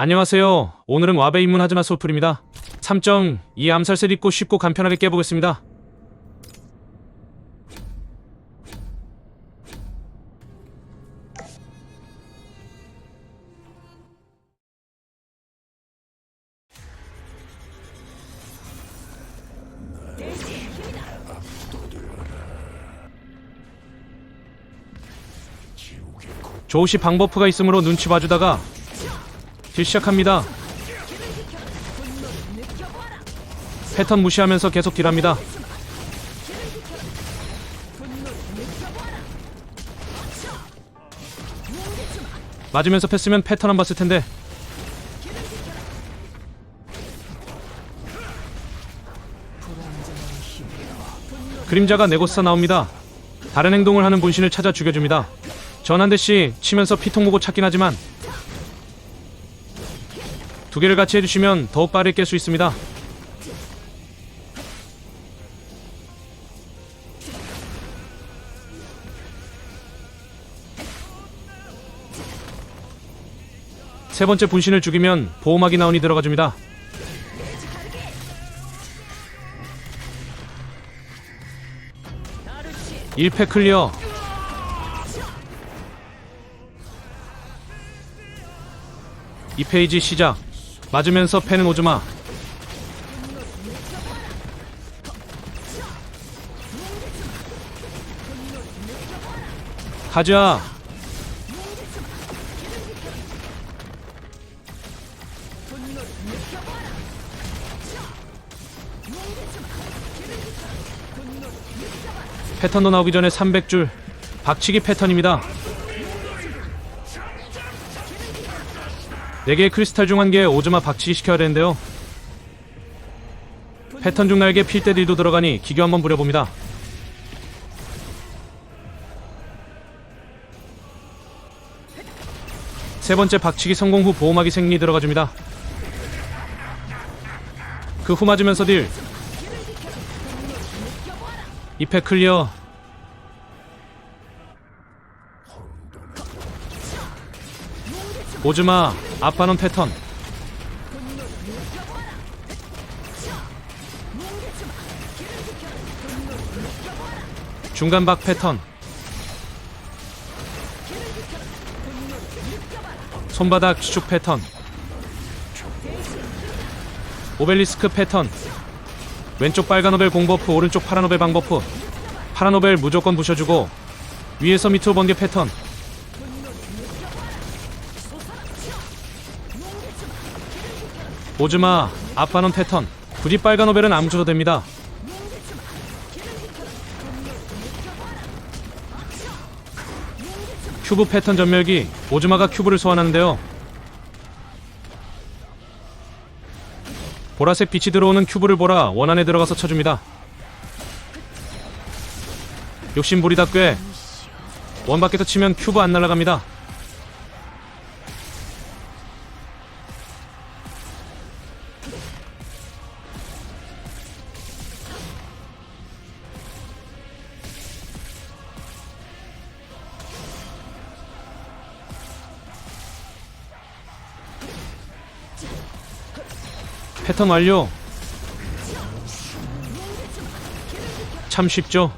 안녕하세요. 오늘은 와베 입문 하즈마 소풀입니다. 3.2 암살셋 입고 쉽고 간편하게 깨보겠습니다. 조우시 방버프가 있으므로 눈치 봐주다가 딜 시작합니다. 패턴 무시하면서 계속 딜합니다. 맞으면서 패스면 패턴 안 봤을 텐데 그림자가 네고스타 나옵니다. 다른 행동을 하는 분신을 찾아 죽여줍니다. 전한 대씩 치면서 피통 보고 찾긴 하지만 두 개를 같이 해주시면 더욱 빠르게 깰 수 있습니다. 세 번째 분신을 죽이면 보호막이 나오니 들어가줍니다. 일패 클리어. 이 페이지 시작. 맞으면서 패는 오즈마. 가자. 패턴도 나오기 전에 300줄 박치기 패턴입니다. 4개의 크리스탈 중 한개 오즈마 박치기 시켜야 되는데요. 패턴 중 날개 필때 딜도 들어가니 기교 한번 부려봅니다. 세 번째 박치기 성공 후 보호막이 생리 들어가줍니다. 그 후 맞으면서 딜. 2패 클리어. 오즈마 아빠는 패턴. 중간박 패턴. 손바닥 추축 패턴. 오벨리스크 패턴. 왼쪽 빨간 오벨 공버프 오른쪽 파란 오벨 방버프. 파란 오벨 무조건 부셔주고 위에서 밑으로 번개 패턴 오즈마 아빠는 패턴. 굳이 빨간 오벨은 안 주셔도 됩니다. 큐브 패턴 전멸기 오즈마가 큐브를 소환하는데요. 보라색 빛이 들어오는 큐브를 보라 원 안에 들어가서 쳐줍니다. 욕심 부리다 꽤 원 밖에서 치면 큐브 안 날아갑니다 패턴 완료. 참 쉽죠